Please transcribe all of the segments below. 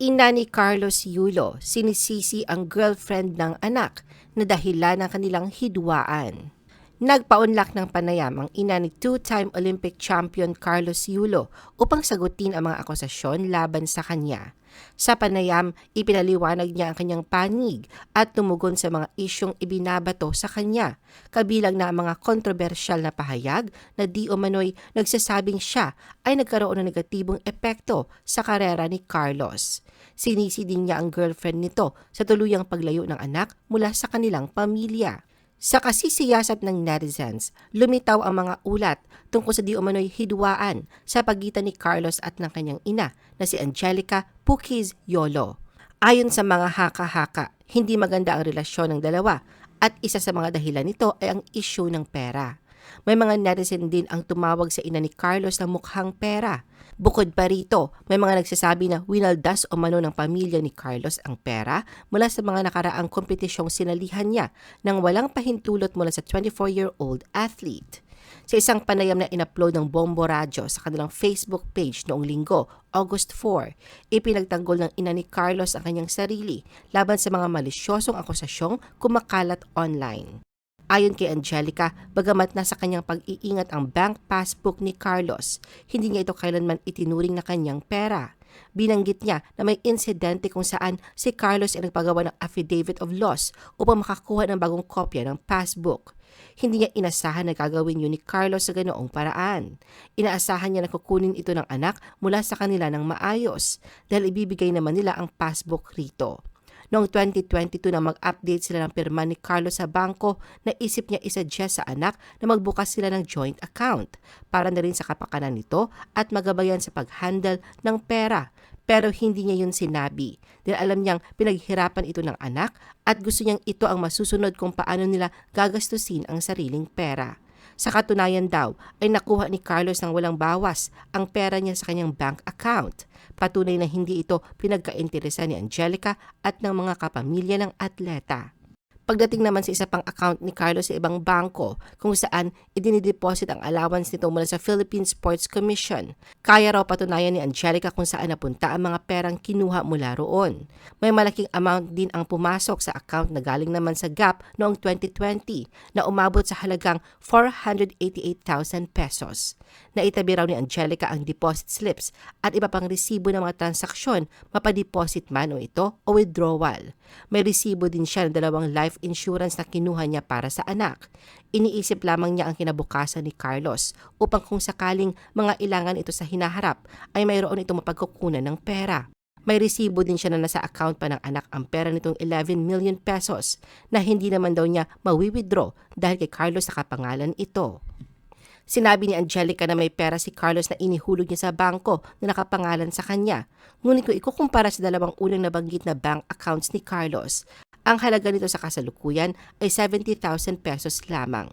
ina ni Carlos Yulo sinisisi ang girlfriend ng anak na dahilan ng kanilang hidwaan. Nagpaunlak ng panayam ang ina ni two-time Olympic champion Carlos Yulo upang sagutin ang mga akusasyon laban sa kanya. Sa panayam, ipinaliwanag niya ang kanyang panig at tumugon sa mga isyong ibinabato sa kanya, kabilang na ang mga kontrobersyal na pahayag na di umano'y nagsasabing siya ay nagkaroon ng negatibong epekto sa karera ni Carlos. Sinisi din niya ang girlfriend nito sa tuluyang paglayo ng anak mula sa kanilang pamilya. Sa kasisiyasat ng netizens, lumitaw ang mga ulat tungkol sa di umano'y hidwaan sa pagitan ni Carlos at ng kanyang ina na si Angelica Pukiz Yolo. Ayon sa mga haka-haka, hindi maganda ang relasyon ng dalawa at isa sa mga dahilan nito ay ang issue ng pera. May mga netizen din ang tumawag sa ina ni Carlos na mukhang pera. Bukod pa rito, may mga nagsasabi na winaldas o mano ng pamilya ni Carlos ang pera mula sa mga nakaraang kompetisyong sinalihan niya nang walang pahintulot mula sa 24-year-old athlete. Sa isang panayam na inupload ng Bombo Radyo sa kanilang Facebook page noong linggo, August 4, ipinagtanggol ng ina ni Carlos ang kanyang sarili laban sa mga malisyosong akusasyong kumakalat online. Ayon kay Angelica, bagamat nasa kanyang pag-iingat ang bank passbook ni Carlos, hindi niya ito kailanman itinuring na kanyang pera. Binanggit niya na may insidente kung saan si Carlos ay nagpagawa ng affidavit of loss upang makakuha ng bagong kopya ng passbook. Hindi niya inasahan na gagawin yun ni Carlos sa ganoong paraan. Inaasahan niya na kukunin ito ng anak mula sa kanila ng maayos dahil ibibigay naman nila ang passbook rito. Noong 2022 na mag-update sila ng pirma ni Carlos sa bangko, naisip niya isa-suggest sa anak na magbukas sila ng joint account para na rin sa kapakanan nito at magabayan sa pag-handle ng pera. Pero hindi niya yun sinabi dahil alam niyang pinaghirapan ito ng anak at gusto niyang ito ang masusunod kung paano nila gagastusin ang sariling pera. Sa katunayan daw ay nakuha ni Carlos ng walang bawas ang pera niya sa kanyang bank account. Patunay na hindi ito pinagkainteresan ni Angelica at ng mga kapamilya ng atleta. Pagdating naman sa isa pang account ni Carlos sa ibang bangko kung saan idinideposit ang allowance nito mula sa Philippine Sports Commission. Kaya raw patunayan ni Angelica kung saan napunta ang mga perang kinuha mula roon. May malaking amount din ang pumasok sa account na galing naman sa GAP noong 2020 na umabot sa halagang 488,000 pesos. Naitabi raw ni Angelica ang deposit slips at iba pang resibo ng mga transaksyon, mapadeposit man o ito o withdrawal. May resibo din siya ng dalawang life insurance na kinuha niya para sa anak. Iniisip lamang niya ang kinabukasan ni Carlos upang kung sakaling mga ilangan ito sa hinaharap ay mayroon itong mapagkukunan ng pera. May resibo din siya na nasa account pa ng anak ang pera nitong 11 million pesos na hindi naman daw niya mawi-withdraw dahil kay Carlos sa kapangalan ito. Sinabi ni Angelica na may pera si Carlos na inihulog niya sa bangko na nakapangalan sa kanya. Ngunit kung ikukumpara sa dalawang unang nabanggit na bank accounts ni Carlos, ang halaga nito sa kasalukuyan ay 70,000 pesos lamang.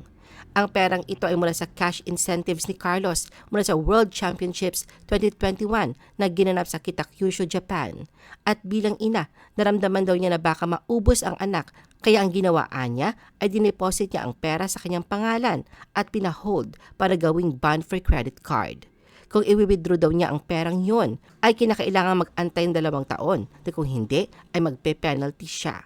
Ang perang ito ay mula sa cash incentives ni Carlos mula sa World Championships 2021 na ginanap sa Kitakyushu, Japan. At bilang ina, naramdaman daw niya na baka maubos ang anak kaya ang ginawaan niya ay dineposit niya ang pera sa kanyang pangalan at pinahold para gawing bond for credit card. Kung i-withdraw daw niya ang perang yon, ay kinakailangan mag-antay ng dalawang taon. At kung hindi, ay magpe-penalty siya.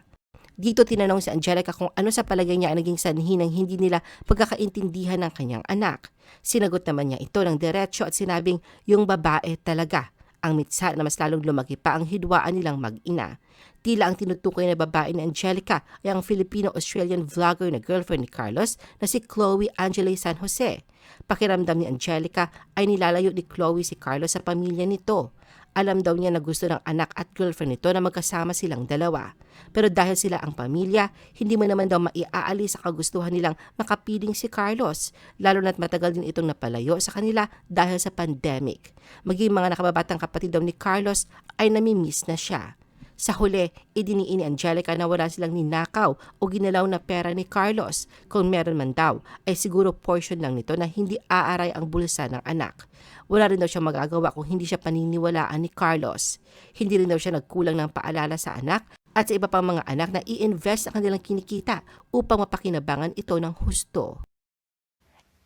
Dito tinanong si Angelica kung ano sa palagay niya ang naging sanhi ng hindi nila pagkakaintindihan ng kanyang anak. Sinagot naman niya ito ng diretsyo at sinabing yung babae talaga ang mitsa na mas lalong lumaki pa ang hidwaan nilang mag-ina. Tila ang tinutukoy na babae ni Angelica ay ang Filipino-Australian vlogger na girlfriend ni Carlos na si Chloe Angele San Jose. Pakiramdam ni Angelica ay nilalayo ni Chloe si Carlos sa pamilya nito. Alam daw niya na gusto ng anak at girlfriend nito na magkasama silang dalawa. Pero dahil sila ang pamilya, hindi mo naman daw maiaalis sa kagustuhan nilang makapiling si Carlos, lalo na't matagal din itong napalayo sa kanila dahil sa pandemic. Maging mga nakababatang kapatid daw ni Carlos ay namimiss na siya. Sa huli, idiniin ni Angelica na wala silang ninakaw o ginalaw na pera ni Carlos. Kung meron man daw, ay siguro portion lang nito na hindi aaray ang bulsa ng anak. Wala rin daw siya magagawa kung hindi siya paniniwalaan ni Carlos. Hindi rin daw siya nagkulang ng paalala sa anak at sa iba pang mga anak na i-invest ang kanilang kinikita upang mapakinabangan ito ng husto.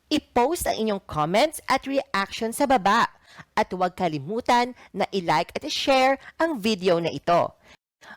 I-post ang inyong comments at reaction sa baba. At huwag kalimutan na i-like at i-share ang video na ito.